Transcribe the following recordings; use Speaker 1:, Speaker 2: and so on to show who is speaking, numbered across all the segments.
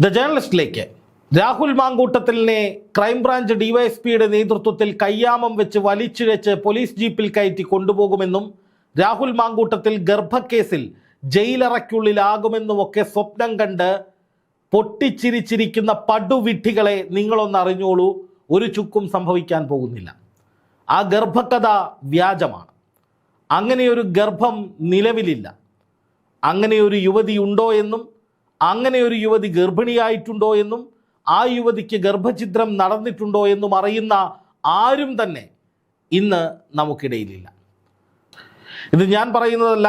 Speaker 1: The ജേർണലിസ്റ്റിലേക്ക് രാഹുൽ മാങ്കൂട്ടത്തിലിനെ crime branch ഡിവൈഎസ്പിയുടെ നേതൃത്വത്തിൽ കയ്യാമം വെച്ച് വലിച്ചിഴച്ച് പോലീസ് ജീപ്പിൽ കയറ്റി കൊണ്ടുപോകുമെന്നും രാഹുൽ മാങ്കൂട്ടത്തിൽ ഗർഭക്കേസിൽ ജയിലറയ്ക്കുള്ളിലാകുമെന്നുമൊക്കെ സ്വപ്നം കണ്ട് പൊട്ടിച്ചിരിച്ചിരിക്കുന്ന പടുവിഡ്ഢികളെ നിങ്ങളൊന്ന് അറിഞ്ഞോളൂ ഒരു ചുക്കും സംഭവിക്കാൻ പോകുന്നില്ല. ആ ഗർഭകഥ വ്യാജമാണ്. അങ്ങനെയൊരു ഗർഭം നിലവിലില്ല. അങ്ങനെയൊരു ഒരു യുവതി ഉണ്ടോ എന്നും അങ്ങനെ ഒരു യുവതി ഗർഭിണിയായിട്ടുണ്ടോ എന്നും ആ യുവതിക്ക് ഗർഭഛിദ്രം നടന്നിട്ടുണ്ടോ എന്നും അറിയുന്ന ആരും തന്നെ ഇന്ന് നമുക്കിടയിലില്ല. ഇത് ഞാൻ പറയുന്നതല്ല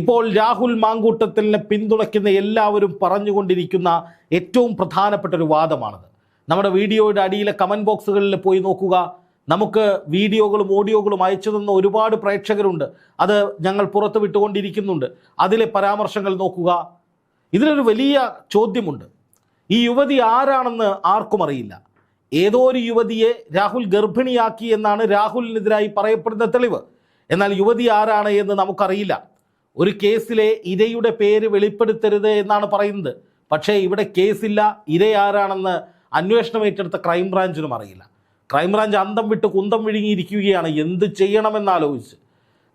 Speaker 1: ഇപ്പോൾ രാഹുൽ മാങ്കൂട്ടത്തിനെ പിന്തുണയ്ക്കുന്ന എല്ലാവരും പറഞ്ഞുകൊണ്ടിരിക്കുന്ന ഏറ്റവും പ്രധാനപ്പെട്ട ഒരു വാദമാണത്. നമ്മുടെ വീഡിയോയുടെ അടിയിലെ കമന്റ് ബോക്സുകളിൽ പോയി നോക്കുക. നമുക്ക് വീഡിയോകളും ഓഡിയോകളും അയച്ചു തന്ന ഒരുപാട് പ്രേക്ഷകരുണ്ട്. അത് ഞങ്ങൾ പുറത്ത് വിട്ടുകൊണ്ടിരിക്കുന്നുണ്ട് അതിലെ പരാമർശങ്ങൾ നോക്കുക. ഇതിലൊരു വലിയ ചോദ്യമുണ്ട്. ഈ യുവതി ആരാണെന്ന് ആർക്കും അറിയില്ല. ഏതോ ഒരു യുവതിയെ രാഹുൽ ഗർഭിണിയാക്കി എന്നാണ് രാഹുലിനെതിരായി പറയപ്പെടുന്ന തെളിവ്. എന്നാൽ യുവതി ആരാണ് എന്ന് നമുക്കറിയില്ല. ഒരു കേസിലെ ഇരയുടെ പേര് വെളിപ്പെടുത്തരുത് എന്നാണ് പറയുന്നത്. പക്ഷേ ഇവിടെ കേസില്ല. ഇര ആരാണെന്ന് അന്വേഷണം ഏറ്റെടുത്ത ക്രൈംബ്രാഞ്ചിനും അറിയില്ല. ക്രൈംബ്രാഞ്ച് അന്തം വിട്ട് കുന്തം വിഴുങ്ങിയിരിക്കുകയാണ്. എന്ത് ചെയ്യണമെന്ന് ആലോചിച്ച്.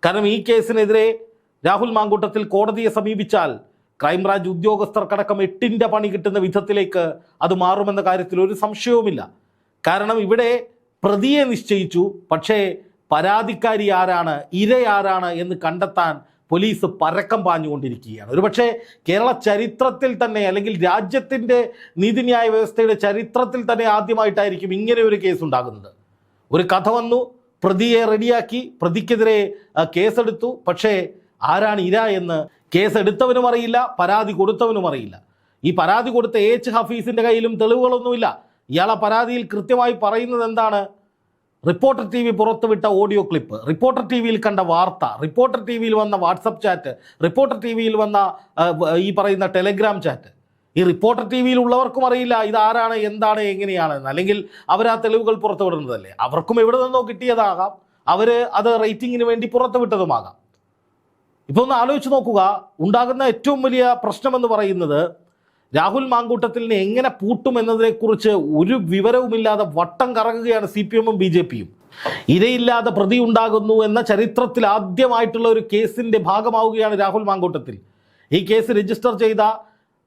Speaker 1: കാരണം ഈ കേസിനെതിരെ രാഹുൽ മാങ്കൂട്ടത്തിൽ കോടതിയെ സമീപിച്ചാൽ ക്രൈംബ്രാഞ്ച് ഉദ്യോഗസ്ഥർക്കടക്കം എട്ടിന്റെ പണി കിട്ടുന്ന വിധത്തിലേക്ക് അത് മാറുമെന്ന കാര്യത്തിൽ ഒരു സംശയവുമില്ല. കാരണം ഇവിടെ പ്രതിയെ നിശ്ചയിച്ചു പക്ഷേ പരാതിക്കാരി ആരാണ് ഇര ആരാണ് എന്ന് കണ്ടെത്താൻ പോലീസ് പരക്കം പാഞ്ഞുകൊണ്ടിരിക്കുകയാണ്. ഒരുപക്ഷെ കേരള ചരിത്രത്തിൽ തന്നെ അല്ലെങ്കിൽ രാജ്യത്തിന്റെ നീതിന്യായ വ്യവസ്ഥയുടെ ചരിത്രത്തിൽ തന്നെ ആദ്യമായിട്ടായിരിക്കും ഇങ്ങനെ ഒരു കേസ് ഉണ്ടാകുന്നത്. ഒരു കഥ വന്നു പ്രതിയെ റെഡിയാക്കി പ്രതിക്കെതിരെ കേസെടുത്തു പക്ഷേ ആരാണ് ഇര എന്ന് കേസ് എടുത്തവനും അറിയില്ല പരാതി കൊടുത്തവനും അറിയില്ല. ഈ പരാതി കൊടുത്ത എച്ച് ഹഫീസിന്റെ കയ്യിലും തെളിവുകളൊന്നുമില്ല. ഇയാളെ പരാതിയിൽ കൃത്യമായി പറയുന്നത് എന്താണ്? റിപ്പോർട്ടർ ടി വി പുറത്തുവിട്ട ഓഡിയോ ക്ലിപ്പ്. റിപ്പോർട്ടർ ടി വിയിൽ കണ്ട വാർത്ത റിപ്പോർട്ടർ ടി വിയിൽ വന്ന വാട്സപ്പ് ചാറ്റ് റിപ്പോർട്ടർ ടി വിയിൽ വന്ന ഈ പറയുന്ന ടെലഗ്രാം ചാറ്റ്. ഈ റിപ്പോർട്ടർ ടി വിയിൽ ഉള്ളവർക്കും അറിയില്ല ഇതാരാണ് എന്താണ് എങ്ങനെയാണ് അല്ലെങ്കിൽ അവർ ആ തെളിവുകൾ പുറത്തുവിടുന്നതല്ലേ. അവർക്കും എവിടെ നിന്നോ കിട്ടിയതാകാം. അവർ അത് റേറ്റിങ്ങിന് വേണ്ടി പുറത്തുവിട്ടതുമാകാം. ഇപ്പോൾ ഒന്ന് ആലോചിച്ച് നോക്കുക. ഉണ്ടാകുന്ന ഏറ്റവും വലിയ പ്രശ്നമെന്ന് പറയുന്നത് രാഹുൽ മാങ്കൂട്ടത്തിലിനെ എങ്ങനെ പൂട്ടും എന്നതിനെക്കുറിച്ച് ഒരു വിവരവുമില്ലാതെ വട്ടം കറങ്ങുകയാണ് സി പി എമ്മും ബി ജെ പിയും ഇരയില്ലാതെ പ്രതി ഉണ്ടാകുന്നു എന്ന ചരിത്രത്തിൽ ആദ്യമായിട്ടുള്ള ഒരു കേസിന്റെ ഭാഗമാവുകയാണ് രാഹുൽ മാങ്കൂട്ടത്തിൽ. ഈ കേസ് രജിസ്റ്റർ ചെയ്ത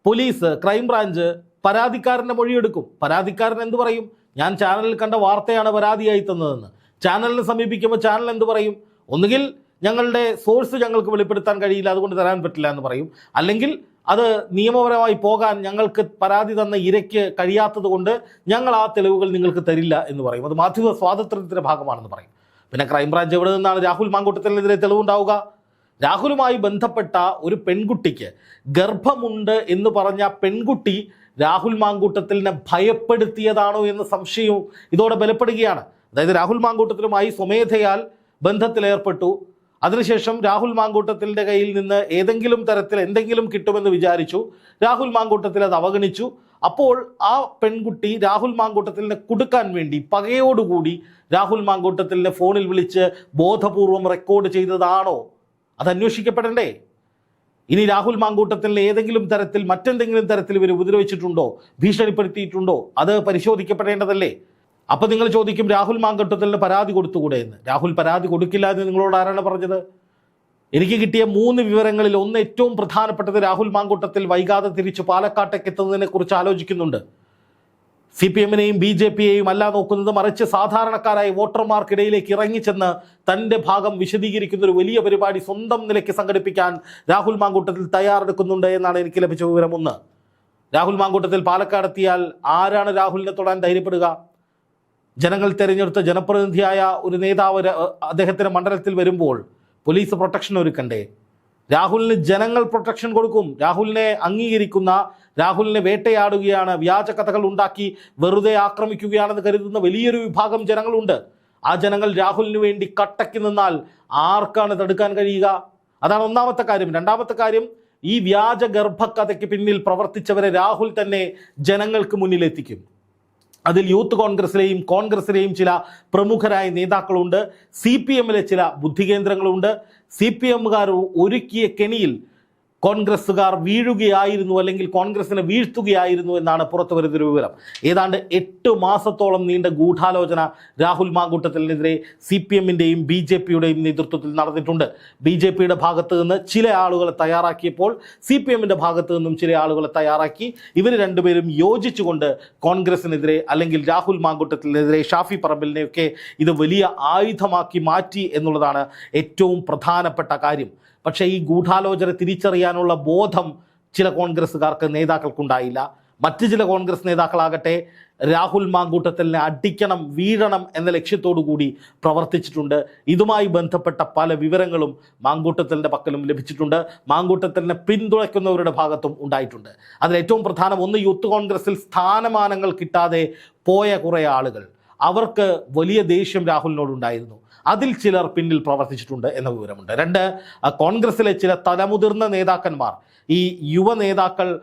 Speaker 1: പോലീസ് ക്രൈംബ്രാഞ്ച് പരാതിക്കാരന്റെ മൊഴിയെടുക്കും. പരാതിക്കാരൻ എന്ത് പറയും? ഞാൻ ചാനലിൽ കണ്ട വാർത്തയാണ് പരാതിയായി തന്നതെന്ന്. ചാനലിനെ സമീപിക്കുമ്പോൾ ചാനൽ എന്ത് പറയും? ഒന്നുകിൽ ഞങ്ങളുടെ സോഴ്സ് ഞങ്ങൾക്ക് വെളിപ്പെടുത്താൻ കഴിയില്ല അതുകൊണ്ട് തരാൻ പറ്റില്ല എന്ന് പറയും. അല്ലെങ്കിൽ അത് നിയമപരമായി പോകാൻ ഞങ്ങൾക്ക് പരാതി തന്ന ഇരയ്ക്ക് കഴിയാത്തത് കൊണ്ട് ഞങ്ങൾ ആ തെളിവുകൾ നിങ്ങൾക്ക് തരില്ല എന്ന് പറയും. അത് മാധ്യമ സ്വാതന്ത്ര്യത്തിന്റെ ഭാഗമാണെന്ന് പറയും. പിന്നെ ക്രൈംബ്രാഞ്ച് എവിടെ നിന്നാണ് രാഹുൽ മാങ്കൂട്ടത്തിനെതിരെ തെളിവുണ്ടാവുക രാഹുലുമായി ബന്ധപ്പെട്ട ഒരു പെൺകുട്ടിക്ക് ഗർഭമുണ്ട് എന്ന് പറഞ്ഞ പെൺകുട്ടി രാഹുൽ മാങ്കൂട്ടത്തിലിനെ ഭയപ്പെടുത്തിയതാണോ എന്ന സംശയവും ഇതോടെ ബലപ്പെടുകയാണ്. അതായത് രാഹുൽ മാങ്കൂട്ടത്തിലുമായി സ്വമേധയാൽ ബന്ധത്തിലേർപ്പെട്ടു. അതിനുശേഷം രാഹുൽ മാങ്കൂട്ടത്തിന്റെ കയ്യിൽ നിന്ന് ഏതെങ്കിലും തരത്തിൽ എന്തെങ്കിലും കിട്ടുമെന്ന് വിചാരിച്ചു. രാഹുൽ മാങ്കൂട്ടത്തിൽ അത് അവഗണിച്ചു. അപ്പോൾ ആ പെൺകുട്ടി രാഹുൽ മാങ്കൂട്ടത്തിലിനെ കൊടുക്കാൻ വേണ്ടി പകയോടുകൂടി രാഹുൽ മാങ്കൂട്ടത്തിലിനെ ഫോണിൽ വിളിച്ച് ബോധപൂർവം റെക്കോർഡ് ചെയ്തതാണോ? അത് അന്വേഷിക്കപ്പെടണ്ടേ? ഇനി രാഹുൽ മാങ്കൂട്ടത്തിലിനെ ഏതെങ്കിലും തരത്തിൽ മറ്റെന്തെങ്കിലും തരത്തിൽ ഇവർ ഉപദ്രവിച്ചിട്ടുണ്ടോ? ഭീഷണിപ്പെടുത്തിയിട്ടുണ്ടോ? അത് പരിശോധിക്കപ്പെടേണ്ടതല്ലേ? അപ്പം നിങ്ങൾ ചോദിക്കും രാഹുൽ മാങ്കൂട്ടത്തിന് പരാതി കൊടുത്തുകൂടെ എന്ന്. രാഹുൽ പരാതി കൊടുക്കില്ല എന്ന് നിങ്ങളോട് ആരാണ് പറഞ്ഞത്? എനിക്ക് കിട്ടിയ മൂന്ന് വിവരങ്ങളിൽ ഒന്ന് ഏറ്റവും പ്രധാനപ്പെട്ടത് രാഹുൽ മാങ്കൂട്ടത്തിൽ വൈകാതെ തിരിച്ച് പാലക്കാട്ടേക്ക് എത്തുന്നതിനെ കുറിച്ച് ആലോചിക്കുന്നുണ്ട്. സി പി എമ്മിനെയും ബി ജെ പിയെയും അല്ല നോക്കുന്നത് മറിച്ച് സാധാരണക്കാരായ വോട്ടർമാർക്കിടയിലേക്ക് ഇറങ്ങിച്ചെന്ന് തന്റെ ഭാഗം വിശദീകരിക്കുന്ന ഒരു വലിയ പരിപാടി സ്വന്തം നിലയ്ക്ക് സംഘടിപ്പിക്കാൻ രാഹുൽ മാങ്കൂട്ടത്തിൽ തയ്യാറെടുക്കുന്നുണ്ട് എന്നാണ് എനിക്ക് ലഭിച്ച വിവരം ഒന്ന്. രാഹുൽ മാങ്കൂട്ടത്തിൽ പാലക്കാടെത്തിയാൽ ആരാണ് രാഹുലിനെ തൊടാൻ ധൈര്യപ്പെടുക? ജനങ്ങൾ തിരഞ്ഞെടുത്ത ജനപ്രതിനിധിയായ ഒരു നേതാവ് അദ്ദേഹത്തിന്റെ മണ്ഡലത്തിൽ വരുമ്പോൾ പോലീസ് പ്രൊട്ടക്ഷൻ ഒരുക്കണ്ടേ? രാഹുലിന് ജനങ്ങൾ പ്രൊട്ടക്ഷൻ കൊടുക്കും. രാഹുലിനെ അംഗീകരിക്കുന്ന രാഹുലിനെ വേട്ടയാടുകയാണ് വ്യാജ കഥകൾ ഉണ്ടാക്കി വെറുതെ ആക്രമിക്കുകയാണെന്ന് കരുതുന്ന വലിയൊരു വിഭാഗം ജനങ്ങളുണ്ട്. ആ ജനങ്ങൾ രാഹുലിന് വേണ്ടി കട്ടയ്ക്ക് നിന്നാൽ ആർക്കാണ് തടുക്കാൻ കഴിയുക? അതാണ് ഒന്നാമത്തെ കാര്യം. രണ്ടാമത്തെ കാര്യം ഈ വ്യാജ ഗർഭക്കഥയ്ക്ക് പിന്നിൽ പ്രവർത്തിച്ചവരെ രാഹുൽ തന്നെ ജനങ്ങൾക്ക് മുന്നിലെത്തിക്കും. അതിൽ യൂത്ത് കോൺഗ്രസിലെയും കോൺഗ്രസിലെയും ചില പ്രമുഖരായ നേതാക്കളുണ്ട്. സി പി എമ്മിലെ ചില ബുദ്ധികേന്ദ്രങ്ങളുണ്ട് സി പി എമ്മുകാർ ഒരുക്കിയ കെണിയിൽ കോൺഗ്രസ്സുകാർ വീഴുകയായിരുന്നു അല്ലെങ്കിൽ കോൺഗ്രസിനെ വീഴ്ത്തുകയായിരുന്നു എന്നാണ് പുറത്തു വരുന്നൊരു വിവരം. ഏതാണ്ട് എട്ട് മാസത്തോളം നീണ്ട ഗൂഢാലോചന രാഹുൽ മാങ്കൂട്ടത്തിനെതിരെ സി പി എമ്മിന്റെയും ബി ജെ പിയുടെയും നേതൃത്വത്തിൽ നടന്നിട്ടുണ്ട്. ബി ജെ പിയുടെ ഭാഗത്ത് നിന്ന് ചില ആളുകളെ തയ്യാറാക്കിയപ്പോൾ സി പി എമ്മിന്റെ ഭാഗത്ത് നിന്നും ചില ആളുകളെ തയ്യാറാക്കി ഇവർ രണ്ടുപേരും യോജിച്ചുകൊണ്ട് കോൺഗ്രസിനെതിരെ അല്ലെങ്കിൽ രാഹുൽ മാങ്കൂട്ടത്തിനെതിരെ ഷാഫി പറമ്പലിനെയൊക്കെ ഇത് വലിയ ആയുധമാക്കി മാറ്റി എന്നുള്ളതാണ് ഏറ്റവും പ്രധാനപ്പെട്ട കാര്യം. പക്ഷേ ഈ ഗൂഢാലോചന തിരിച്ചറിയാനുള്ള ബോധം ചില കോൺഗ്രസ്സുകാർക്ക് നേതാക്കൾക്കുണ്ടായില്ല. മറ്റ് ചില കോൺഗ്രസ് നേതാക്കളാകട്ടെ രാഹുൽ മാങ്കൂട്ടത്തിനെ അടിക്കണം വീഴണം എന്ന ലക്ഷ്യത്തോടു കൂടി പ്രവർത്തിച്ചിട്ടുണ്ട്. ഇതുമായി ബന്ധപ്പെട്ട പല വിവരങ്ങളും മാങ്കൂട്ടത്തലിന്റെ പക്കലും ലഭിച്ചിട്ടുണ്ട്. മാങ്കൂട്ടത്തലിനെ പിന്തുണയ്ക്കുന്നവരുടെ ഭാഗത്തും ഉണ്ടായിട്ടുണ്ട്. അതിൽ ഏറ്റവും പ്രധാനം ഒന്ന് യൂത്ത് കോൺഗ്രസിൽ സ്ഥാനമാനങ്ങൾ കിട്ടാതെ പോയ കുറേ ആളുകൾ. അവർക്ക് വലിയ ദേഷ്യം രാഹുലിനോടുണ്ടായിരുന്നു. അതിൽ ചിലർ പിന്നിൽ പ്രവർത്തിച്ചിട്ടുണ്ട് എന്ന വിവരമുണ്ട്. രണ്ട് കോൺഗ്രസിലെ ചില തലമുതിർന്ന നേതാക്കന്മാർ ഈ യുവ നേതാക്കൾ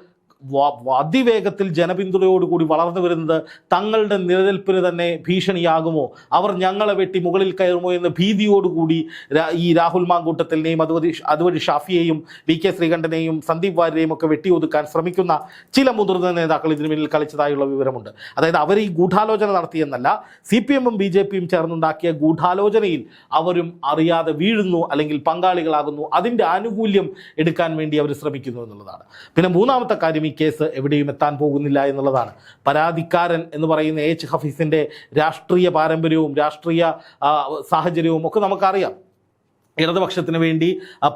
Speaker 1: അതിവേഗത്തിൽ ജനപിന്തുണയോടുകൂടി വളർന്നു വരുന്നത് തങ്ങളുടെ നിലനിൽപ്പിന് തന്നെ ഭീഷണിയാകുമോ? അവർ ഞങ്ങളെ വെട്ടി മുകളിൽ കയറുമോ എന്ന ഭീതിയോടുകൂടി ഈ രാഹുൽ മാങ്കൂട്ടത്തിനെയും അതുവഴി അതുവഴി ഷാഫിയെയും വി കെ ശ്രീകണ്ഠനെയും സന്ദീപ് വാര്യരെയും ഒക്കെ വെട്ടിയൊതുക്കാൻ ശ്രമിക്കുന്ന ചില മുതിർന്ന നേതാക്കൾ ഇതിനു പിന്നിൽ കളിച്ചതായുള്ള വിവരമുണ്ട്. അതായത് അവർ ഈ ഗൂഢാലോചന നടത്തിയെന്നല്ല സി പി എമ്മും ബി ജെ പിയും ചേർന്നുണ്ടാക്കിയ ഗൂഢാലോചനയിൽ അവരും അറിയാതെ വീഴുന്നു അല്ലെങ്കിൽ പങ്കാളികളാകുന്നു. അതിന്റെ ആനുകൂല്യം എടുക്കാൻ വേണ്ടി അവർ ശ്രമിക്കുന്നു എന്നുള്ളതാണ്. പിന്നെ മൂന്നാമത്തെ കാര്യം ഈ കേസ് എവിടെയും എത്താൻ പോകുന്നില്ല എന്നുള്ളതാണ്. പരാതിക്കാരൻ എന്ന് പറയുന്ന എച്ച് ഹഫീസിന്റെ രാഷ്ട്രീയ പാരമ്പര്യവും രാഷ്ട്രീയ സാഹചര്യവും ഒക്കെ നമുക്കറിയാം. ഇടതുപക്ഷത്തിന് വേണ്ടി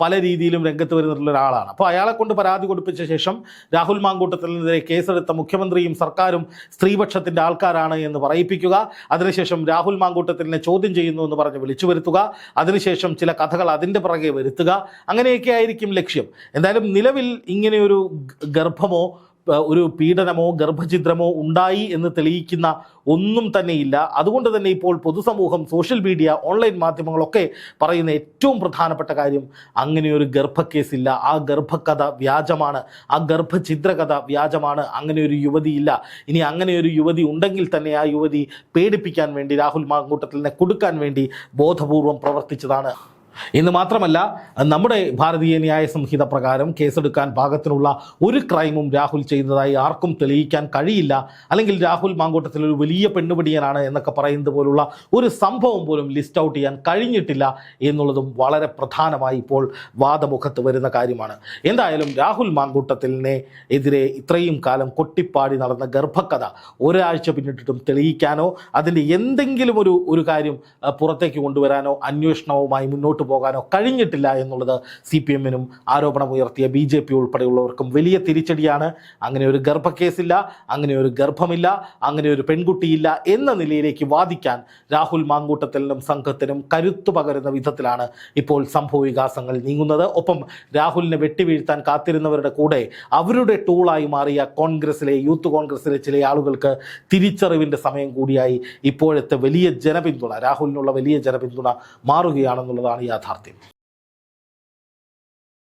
Speaker 1: പല രീതിയിലും രംഗത്ത് വരുന്നിട്ടുള്ള ഒരാളാണ്. അപ്പോൾ അയാളെ കൊണ്ട് പരാതി കൊടുപ്പിച്ച ശേഷം രാഹുൽ മാങ്കൂട്ടത്തിനെതിരെ കേസെടുത്ത മുഖ്യമന്ത്രിയും സർക്കാരും സ്ത്രീപക്ഷത്തിന്റെ ആൾക്കാരാണ് എന്ന് പറയിപ്പിക്കുക. അതിനുശേഷം രാഹുൽ മാങ്കൂട്ടത്തിനെ ചോദ്യം ചെയ്യുന്നു എന്ന് പറഞ്ഞ് വിളിച്ചു വരുത്തുക. അതിനുശേഷം ചില കഥകൾ അതിന്റെ പുറകെ വരുത്തുക. അങ്ങനെയൊക്കെ ആയിരിക്കും ലക്ഷ്യം. എന്തായാലും നിലവിൽ ഇങ്ങനെയൊരു ഗർഭമോ ഒരു പീഡനമോ ഗർഭഛിദ്രമോ ഉണ്ടായി എന്ന് തെളിയിക്കുന്ന ഒന്നും തന്നെയില്ല. അതുകൊണ്ട് തന്നെ ഇപ്പോൾ പൊതുസമൂഹം സോഷ്യൽ മീഡിയ ഓൺലൈൻ മാധ്യമങ്ങളൊക്കെ പറയുന്ന ഏറ്റവും പ്രധാനപ്പെട്ട കാര്യം അങ്ങനെയൊരു ഗർഭക്കേസില്ല. ആ ഗർഭകഥ വ്യാജമാണ്. ആ ഗർഭഛിദ്രകഥ വ്യാജമാണ്. അങ്ങനെ ഒരു യുവതിയില്ല. ഇനി അങ്ങനെ ഒരു യുവതി ഉണ്ടെങ്കിൽ തന്നെ ആ യുവതി പേടിപ്പിക്കാൻ വേണ്ടി രാഹുൽ മാങ്കൂട്ടത്തിനെ കൊടുക്കാൻ വേണ്ടി ബോധപൂർവം പ്രവർത്തിച്ചതാണ്. എന്ന് മാത്രമല്ല നമ്മുടെ ഭാരതീയ ന്യായ സംഹിത പ്രകാരം കേസെടുക്കാൻ പാകത്തിനുള്ള ഒരു ക്രൈമും രാഹുൽ ചെയ്തതായി ആർക്കും തെളിയിക്കാൻ കഴിയില്ല. അല്ലെങ്കിൽ രാഹുൽ മാങ്കോട്ടത്തിൽ ഒരു വലിയ പെണ്ണുപിടിയനാണ് എന്നൊക്കെ പറയുന്നത് പോലുള്ള ഒരു സംഭവം പോലും ലിസ്റ്റ് ഔട്ട് ചെയ്യാൻ കഴിഞ്ഞിട്ടില്ല എന്നുള്ളതും വളരെ പ്രധാനമായി ഇപ്പോൾ വാദമുഖത്ത് വരുന്ന കാര്യമാണ്. എന്തായാലും രാഹുൽ മാങ്കൂട്ടത്തിനെ എതിരെ ഇത്രയും കാലം കൊട്ടിപ്പാടി നടന്ന ഗർഭകഥ ഒരാഴ്ച പിന്നിട്ടിട്ടും തെളിയിക്കാനോ അതിന്റെ എന്തെങ്കിലും ഒരു ഒരു കാര്യം പുറത്തേക്ക് കൊണ്ടുവരാനോ അന്വേഷണവുമായി മുന്നോട്ട് പോകാനോ കഴിഞ്ഞിട്ടില്ല എന്നുള്ളത് സി പി എമ്മിനും ആരോപണമുയർത്തിയ ബി ജെ പി ഉൾപ്പെടെയുള്ളവർക്കും വലിയ തിരിച്ചടിയാണ്. അങ്ങനെ ഒരു ഗർഭക്കേസില്ല അങ്ങനെ ഒരു ഗർഭമില്ല അങ്ങനെ ഒരു പെൺകുട്ടിയില്ല എന്ന നിലയിലേക്ക് വാദിക്കാൻ രാഹുൽ മാങ്കൂട്ടത്തിനും സംഘത്തിനും കരുത്തു പകരുന്ന വിധത്തിലാണ് ഇപ്പോൾ സംഭവ വികാസങ്ങൾ നീങ്ങുന്നത്. ഒപ്പം രാഹുലിനെ വെട്ടിവീഴ്ത്താൻ കാത്തിരുന്നവരുടെ കൂടെ അവരുടെ ടൂളായി മാറിയ കോൺഗ്രസിലെ യൂത്ത് കോൺഗ്രസിലെ ചില ആളുകൾക്ക് തിരിച്ചറിവിന്റെ സമയം കൂടിയായി ഇപ്പോഴത്തെ വലിയ ജനപിന്തുണ രാഹുലിനുള്ള വലിയ ജനപിന്തുണ മാറുകയാണെന്നുള്ളതാണ് यथार्थे